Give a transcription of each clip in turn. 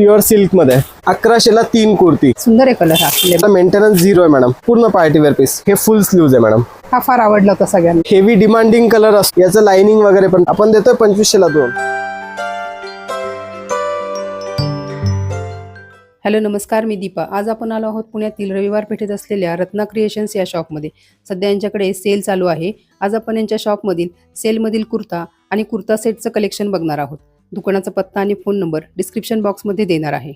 Pure सिल्कमध्ये अकराशेला तीन कुर्ती. सुंदर आहे कलर हा. मेंटेनन्स झिरो आहे मॅडम पूर्ण पार्टी वेअर पीस हे फुल स्लीव्ज आहे मॅडम हा फार आवडला होता सगळ्यांना. हेवी डिमांडिंग कलर असतो. याचं लाइनिंग वगैरे पण. आपण देतोय पंचवीसशेला दोन. हॅलो नमस्कार मी दीपा. आज आपण आलो आहोत पुण्यातील रविवार पेठेत असलेल्या रत्ना क्रिएशन्स या शॉपमध्ये सध्या यांच्याकडे सेल चालू आहे. आज आपण यांच्या शॉपमधील सेलमधील कुर्ता आणि कुर्ता सेटचं कलेक्शन बघणार आहोत. दुकानाचा पत्ता आणि फोन नंबर डिस्क्रिप्शन बॉक्समध्ये देणार आहे.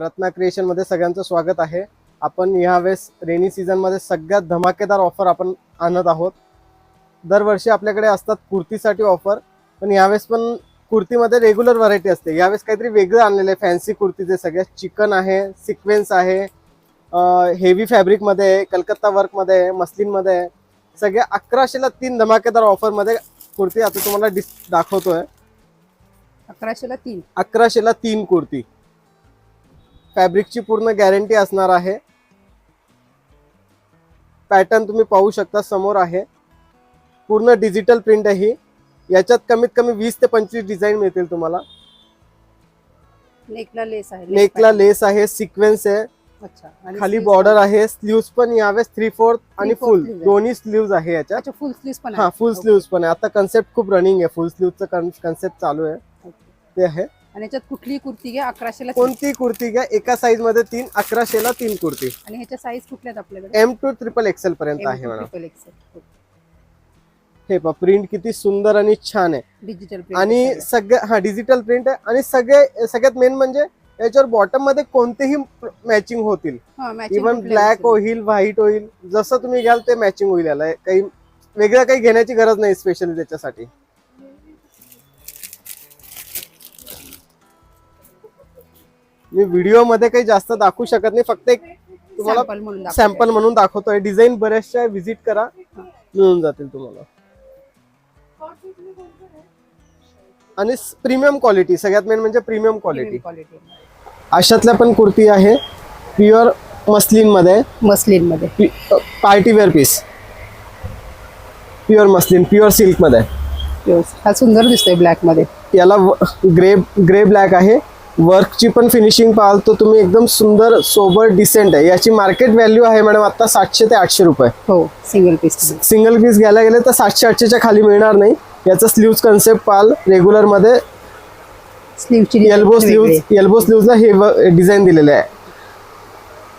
रत्ना क्रिएशनमध्ये सगळ्यांचं स्वागत आहे. आपण यावेळेस रेनी सीझनमध्ये सगळ्यात धमाकेदार ऑफर आपण आणत आहोत. दरवर्षी आपल्याकडे असतात कुर्तीसाठी ऑफर पण यावेळेस पण कुर्तीमध्ये रेग्युलर व्हरायटी असते. यावेळेस काहीतरी वेगळं आणलेलं आहे. फॅन्सी कुर्तीचे सगळ्यात चिकन आहे सिक्वेन्स आहे हेवी फॅब्रिकमध्ये आहे कलकत्ता वर्कमध्ये आहे मस्लिनमध्ये आहे सगळ्या अकराशेला तीन धमाकेदार ऑफरमध्ये कुर्ती आता तुम्हाला डिस दाखवतोय. अकराशेला तीन. अकराशेला तीन कुर्ती. फॅब्रिकची पूर्ण गॅरंटी असणार आहे. पॅटर्न तुम्ही पाहू शकता समोर आहे. पूर्ण डिजिटल प्रिंट आहे ही. याच्यात कमीत कमी वीस ते पंचवीस डिझाईन मिळतील तुम्हाला. नेकला लेस आहे नेकला लेस आहे सिक्वेन्स आहे. अच्छा खाली बॉर्डर आहे स्लीव्स पण यावेळेस थ्री फोर्थ आणि फुल. दोन्ही स्लीव्स आहे याच्यात. फुल स्लीव्स पण हा फुल. स्लीव्स पण आहे. आता कन्सेप्ट खूप रनिंग आहे. फुल स्लीव्हचं कन्सेप्ट चालू आहे. ते आहे. आणि याच्यात कुठली कुर्ती घ्या अकराशेला. कोणती कुर्ती घ्या एका साईजमध्ये तीन अकराशेला तीन कुर्ती. आणि ह्याच्या साईज कुठल्या आपल्याकडे? एम टू ट्रिपल एक्सेल पर्यंत आहे मॅडम ट्रिपल एक्सेल हे पहा प्रिंट किती सुंदर आणि छान आहे. डिजिटल आणि सगळ्या हा डिजिटल प्रिंट आहे. आणि सगळे सगळ्यात मेन म्हणजे याच्यावर बॉटममध्ये कोणतेही मॅचिंग होतील. इवन ब्लॅक होईल व्हाईट होईल जसं तुम्ही घ्याल ते मॅचिंग होईल याला. काही वेगळं काही घेण्याची गरज नाही स्पेशली त्याच्यासाठी. मी व्हिडिओमध्ये काही जास्त दाखवू शकत नाही फक्त एक तुम्हाला सॅम्पल म्हणून दाखवते. सॅम्पल म्हणून दाखवतोय. डिझाईन बऱ्याचशा व्हिजिट करा. मिळून जातील तुम्हाला. आणि प्रीमियम क्वालिटी सगळ्यात मेन म्हणजे प्रीमियम क्वालिटी. अशातल्या पण कुर्ती आहे प्युअर मस्लिनमध्ये. मस्लिनमध्ये. Party wear piece pure muslin pure सिल्कमध्ये. हा सुंदर दिसतोय ब्लॅकमध्ये. याला ग्रे ग्रे ब्लॅक आहे. वर्कची पण फिनिशिंग पाहाल तर तुम्ही एकदम सुंदर सोबर डिसेंट आहे. याची मार्केट व्हॅल्यू आहे मॅडम आता सातशे ते आठशे रुपये. हो सिंगल पीस सिंगल पीस घ्यायला गेले तर सातशे आठशेच्या खाली मिळणार नाही. याचा स्लीव्स कन्सेप्ट पाल रेग्युलरमध्ये. स्लीवची एल्बो स्लीव्ह एल्बो स्लीव्हला हे डिझाईन दिलेले आहे.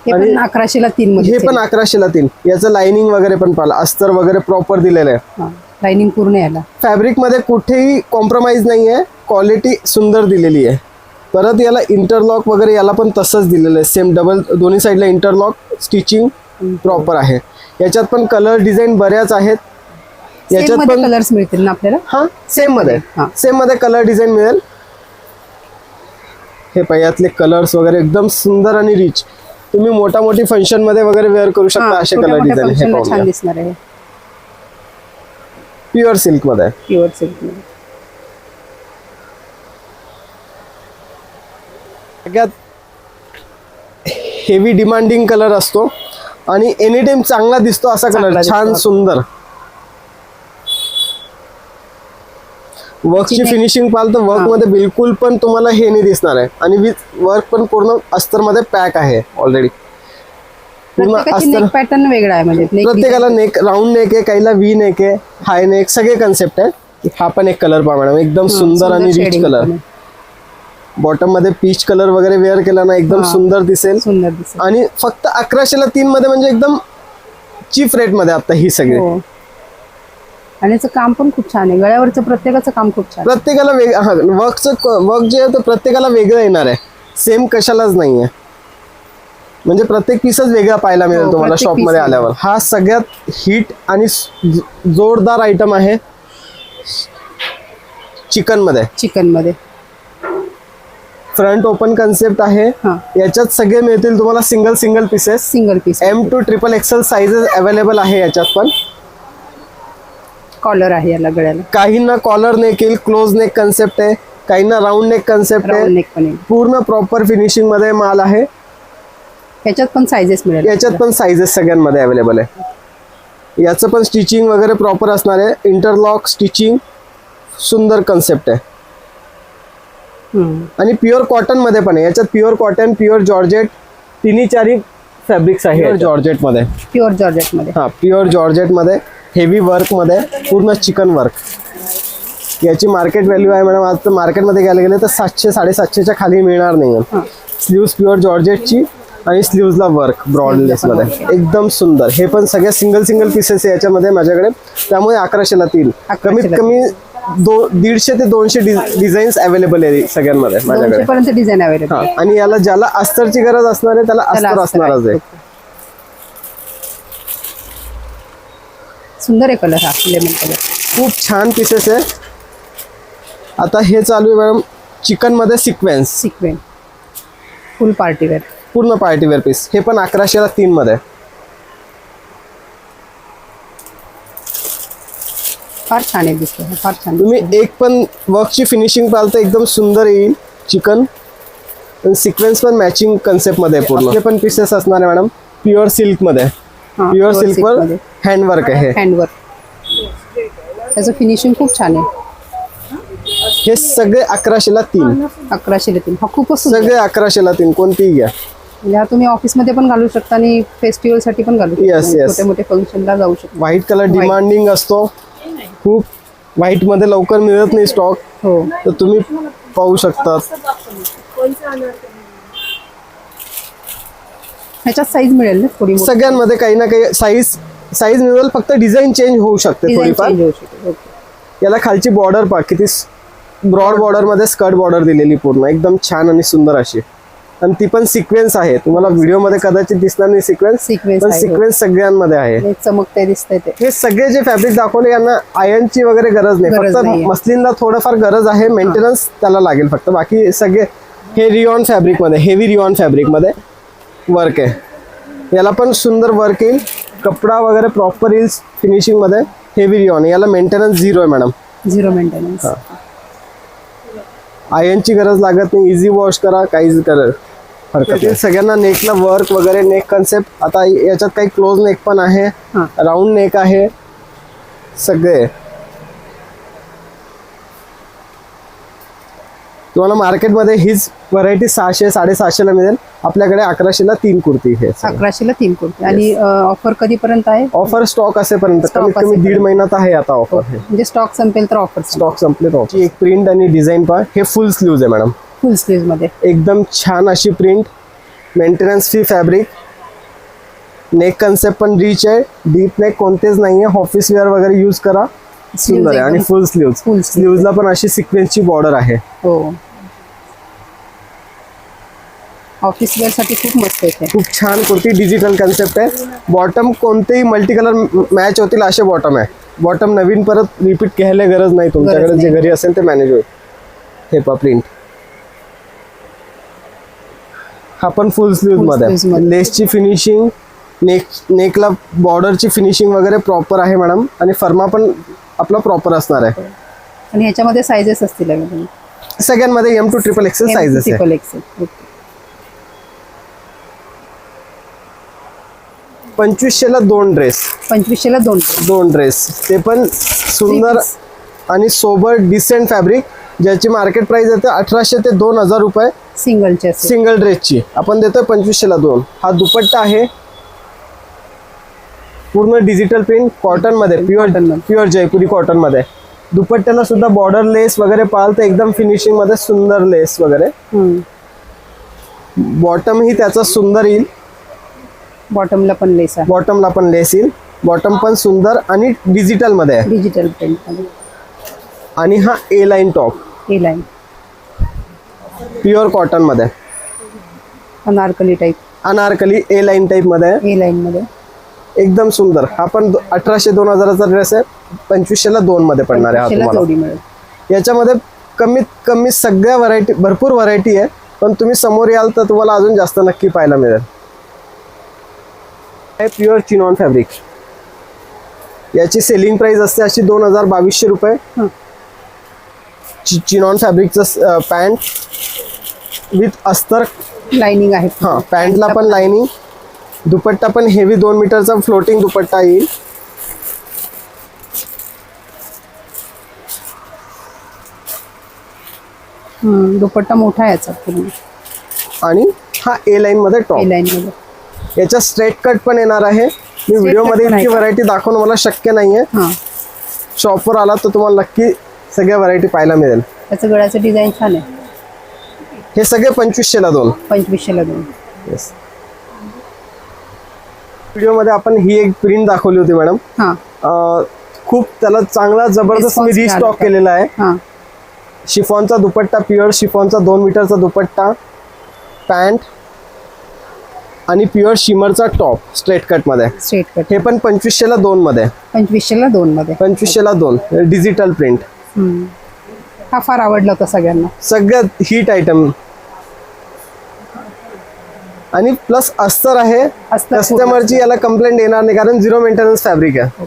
हे पण अकराशेला तीन हे पण अकराशेला तीन. याचं लाइनिंग वगैरे पण पाहिलं. अस्तर वगैरे प्रॉपर दिलेलं आहे. लाइनिंग पूर्ण याला फॅब्रिकमध्ये कुठेही कॉम्प्रोमाइज नाही आहे क्वालिटी सुंदर दिलेली आहे. परत याला इंटरलॉक वगैरे याला पण तसंच दिलेलं आहे. सेम डबल दोन्ही साईडला इंटरलॉक स्टिचिंग प्रॉपर आहे. याच्यात पण कलर डिझाईन बऱ्याच आहेत. याच्यात पण कलर्स मिळतील ना आपल्याला? हा सेममध्ये. सेममध्ये कलर डिझाईन मिळेल. हे पाहिजे यातले कलर्स वगैरे एकदम सुंदर आणि रिच तुम्ही मोठा मोठी फंक्शनमध्ये वगैरे वेअर करू शकता असे कलर डिझाईन हे प्युअर सिल्कमध्ये. प्युअर सिल्कमध्ये. सगळ्यात हेवी डिमांडिंग कलर असतो. आणि एनी टाइम चांगला दिसतो असा कलर छान. सुंदर. वर्कची फिनिशिंग पाहाल तर वर्कमध्ये बिलकुल पण तुम्हाला हे नाही दिसणार आहे. आणि विथ वर्क पण पूर्ण अस्तरमध्ये पॅक आहे ऑलरेडी पूर्ण पॅटर्न वेगळा आहे म्हणजे. प्रत्येकाला नेक राऊंड नेक आहे काहीला व्ही नेक आहे हाय नेक सगळे कन्सेप्ट आहे. हा पण एक कलर पहा मॅडम एकदम. सुंदर आणि रिच कलर. बॉटममध्ये पीच कलर वगैरे वेअर केला ना एकदम हा. सुंदर दिसेल. सुंदर दिसेल. आणि फक्त अकराशेला तीन मध्ये म्हणजे एकदम चीप रेटमध्ये आता ही सगळी. हो. आणि याचं काम पण खूप छान आहे. गळ्यावरचं प्रत्येकाचं काम खूप छान आहे. प्रत्येकाला वेग हा वर्कचं वर्क जे आहे ते प्रत्येकाला वेगळं येणार आहे. सेम कशालाच नाहीये. म्हणजे प्रत्येक पीसच वेगळा पाहायला मिळेल हो, तुम्हाला प्रत्येक शॉपमध्ये आल्यावर. हा सगळ्यात हिट आणि जोरदार आयटम आहे चिकनमध्ये चिकनमध्ये. फ्रंट ओपन कन्सेप्ट आहे. याच्यात सगळे मिळतील तुम्हाला single single pieces single piece M two triple XL sizes available आहे याच्यात पण. कॉलर आहे याला गळ्याला. काहींना कॉलर नेक येईल क्लोज नेक कन्सेप्ट आहे. काहींना राऊंड नेक कन्सेप्ट आहे. पूर्ण प्रॉपर फिनिशिंगमध्ये माल आहे. ह्याच्यात पण सायझेस मिळेल. याच्यात पण साईजेस सगळ्यांमध्ये अवेलेबल आहे. याचं पण स्टिचिंग वगैरे प्रॉपर असणार आहे. इंटरलॉक स्टिचिंग सुंदर कन्सेप्ट आहे. आणि प्युअर कॉटनमध्ये पण आहे. याच्यात प्युअर कॉटन प्युअर जॉर्जेट तिन्ही चारी फॅब्रिक्स आहे जॉर्जेटमध्ये. प्युअर जॉर्जेटमध्ये. हा प्युअर जॉर्जेटमध्ये हेवी वर्कमध्ये पूर्ण चिकन वर्क याची मार्केट व्हॅल्यू आहे मॅडम आज मार्केटमध्ये घ्यायला गेले तर सातशे साडेसातशेच्या खाली मिळणार नाही. स्लीव्स प्युअर जॉर्जेटची आणि स्लीव्सला वर्क ब्रॉडलेस पण मध्ये. एकदम सुंदर. हे पण सगळ्या सिंगल सिंगल पीसेस आहे याच्यामध्ये माझ्याकडे. त्यामुळे अकराशेला तीन. कमीत 1100 ला कमी दो दीडशे ते दोनशे डिझाईन्स अवेलेबल आहे सगळ्यांमध्ये माझ्याकडे. पर्यंत डिझाईन अवेलेबल हा आणि याला ज्याला अस्तरची गरज असणार आहे त्याला अस्तर असणारच आहे. सुंदर आहे कलर हा लेमन कलर खूप छान पीसेस आहे. आता हे चालू आहे मॅडम चिकनमध्ये sequins sequin full party wear पूर्ण पार्टीवेअर पीस हे पण अकराशेला तीन मध्ये आहे. फार छान आहे दिसतो फार छान तुम्ही एक पण वर्कची फिनिशिंग पाहाल तर एकदम सुंदर येईल चिकन. सिक्वेन्स पण मॅचिंग कन्सेप्टमध्ये आहे पूर्ण. हे पण पीसेस असणार आहे मॅडम प्युअर सिल्कमध्ये. हा, प्युअर pure सिल्क silk वर मध्ये. हँडवर्क आहे. हँडवर्क त्याचं फिनिशिंग खूप छान आहे. हे सगळे अकराशेला तीन. अकराशे तीन. हा खूपच सगळे अकराशेला तीन. कोणतीही घ्या. म्हणजे हा तुम्ही ऑफिसमध्ये पण घालू शकता आणि फेस्टिवलसाठी पण घालू शकता. Yes, म्हणजे मोठे फंक्शनला जाऊ शकता. व्हाईट कलर डिमांडिंग असतो. खूप व्हाईटमध्ये लवकर मिळत नाही स्टॉक हो. तर तुम्ही पाहू शकता ह्याच्यात साईज मिळेल ना थोडी मोठी? सगळ्यांमध्ये काही ना काही साईज साईज मिळेल फक्त डिझाईन चेंज होऊ शकते थोडीफार. होऊ शकते याला खालची बॉर्डर पहा किती ब्रॉड बॉर्डरमध्ये स्कर्ट बॉर्डर दिलेली पूर्ण एकदम छान आणि सुंदर अशी. आणि ती पण सिक्वेन्स आहे. तुम्हाला व्हिडिओमध्ये कदाचित दिसणार नाही सिक्वेन्स Sequence पण आहे, हो. सिक्वेन्स सगळ्यांमध्ये आहे. चमकते दिसतंय ते. हे सगळे जे फॅब्रिक दाखवले यांना आयनची वगैरे गरज नाही. गरज फक्त नाहीये. मस्लिनला थोडंफार गरज आहे मेंटेनन्स त्याला लागेल फक्त. बाकी सगळे हे रिओन फॅब्रिकमध्ये हेवी रिओन फॅब्रिकमध्ये वर्क आहे. याला पण सुंदर वर्क येईल. कपडा वगैरे प्रॉपर येईल फिनिशिंगमध्ये. हेवी रिओन याला मेंटेनन्स झिरो आहे मॅडम झिरो मेंटेनन्स आयनची गरज लागत नाही. इझी वॉश करा काहीच करा. हरकत नाही. सगळ्यांना नेकला वर्क वगैरे नेक कन्सेप्ट आता याच्यात काही क्लोज नेक पण आहे हा. राऊंड नेक आहे सगळे. तुम्हाला मार्केटमध्ये हीच व्हरायटी सहाशे साडेसहाशेला मिळेल. आपल्याकडे अकराशेला तीन कुर्ती हे अकराशेला तीन कुर्ती. आणि ऑफर कधीपर्यंत आहे? ऑफर स्टॉक असेपर्यंत. कमीत कमी. दीड महिन्यात आहे आता ऑफर म्हणजे स्टॉक संपेल तर ऑफर स्टॉक संपले तर. एक प्रिंट आणि डिझाईन पहा. हे फुल स्लीव्ज आहे मॅडम फुल स्लीव्हमध्ये. एकदम छान अशी print maintenance free fabric neck concept पण रिच आहे. डीप नेक कोणतेच नाही आहे ऑफिस वेअर वगैरे यूज करा. सुंदर आहे. आणि फुल full sleeves. स्लीव्जला पण अशी सिक्वेन्सची बॉर्डर आहे. हो. ऑफिस वेअरसाठी खूप मस्त. खूप छान कुर्ती डिजिटल कन्सेप्ट आहे. बॉटम कोणतेही मल्टी कलर मॅच होतील असे बॉटम आहे. बॉटम नवीन परत रिपीट घ्यायला गरज नाही. तुमच्याकडे जे. घरी असेल ते मॅनेज होईल. हे पा प्रिंट हा पण फुल Full मध्ये. लेसची फिनिशिंग नेक नेकला बॉर्डरची फिनिशिंग वगैरे प्रॉपर आहे मॅडम आणि फर्मा पण आपला प्रॉपर असणार आहे. आणि ह्याच्यामध्ये सायझेस असतील. सगळ्यांमध्ये M two triple XL Triple XL. Okay. पंचवीसशेला दोन ड्रेस पंचवीसशेला दोन दोन ड्रेस ते पण सुंदर आणि सोबर डिसेंट फॅब्रिक ज्याची मार्केट प्राइस येते अठराशे ते दोन हजार रुपये असेल सिंगल ड्रेसची आपण देतोय पंचवीसशेला दोन. हा दुपट्टा आहे. पूर्ण डिजिटल प्रिंट कॉटनमध्ये प्युअर. प्युअर जयपुरी कॉटनमध्ये. दुपट्ट्याला सुद्धा बॉर्डर लेस वगैरे पाहाल तर एकदम फिनिशिंगमध्ये सुंदर लेस वगैरे. बॉटम ही त्याचा सुंदर येईल. बॉटमला पण लेस आहे. बॉटमला पण लेस येईल. बॉटम पण सुंदर आणि डिजिटलमध्ये आहे. डिजिटल प्रिंट आणि हा ए लाईन टॉप प्युअर कॉटनमध्ये? Anarkali type Anarkali A line टाईपमध्ये? आहे. ए लाईन मध्ये. एकदम सुंदर. हा पण दो- अठराशे दोन हजाराचा ड्रेस आहे. पंचवीसशेला दोन मध्ये पडणार आहे हा पंचवीसशेला तुम्हाला. जोडी मिळेल याच्यामध्ये कमीत कमी सगळ्या व्हरायटी भरपूर व्हरायटी आहे. पण तुम्ही समोर याल तर तुम्हाला अजून जास्त नक्की पाहायला मिळेल. हे प्युअर चिनॉन फॅब्रिक याची सेलिंग प्राइस असते अशी दोन हजार बावीसशे रुपये. हं. चि- चिनॉन फॅब्रिकचं पॅन्ट विथ अस्तर. लाइनिंग आहे. हा पॅन्टला पण लाईनिंग दुपट्टा पण हेवी दोन मीटरचा फ्लोटिंग दुपट्टा येईल. दुपट्टा मोठा आहे याचा पूर्ण. आणि हा ए लाईन मध्ये टॉप ए लाईन मध्ये. याच्या स्ट्रेट कट पण येणार आहे. मी व्हिडिओमध्ये इतकी? व्हरायटी दाखवणं मला शक्य नाहीये. हा. शॉपवर आला तर तुम्हाला नक्की सगळ्या व्हरायटी पाहायला मिळेल. त्याचं गळ्याचं डिझाईन छान आहे. हे सगळे पंचवीसशेला दोन. पंचवीसशेला दोन. येस व्हिडिओमध्ये आपण ही एक प्रिंट दाखवली होती मॅडम हा. अं, खूप त्याला चांगला जबरदस्त मी Response रिस्टॉक. केलेला आहे. हा. शिफॉनचा दुपट्टा प्युअर शिफॉनचा दोन मीटरचा दुपट्टा पॅन्ट आणि प्युअर शिमरचा टॉप स्ट्रेट कटमध्ये स्ट्रेट कट हे पण पंचवीसशेला दोन मध्ये. पंचवीसशेला दोन मध्ये. पंचवीसशेला दोन. Digital print. हा फार आवडला होता सगळ्यांना. सगळ्यात हिट आयटम आणि प्लस अस्तर आहे. अस्तर पूर्ण. कस्टमरची याला कंप्लेंट येणार नाही कारण झिरो मेंटेनन्स फॅब्रिक आहे.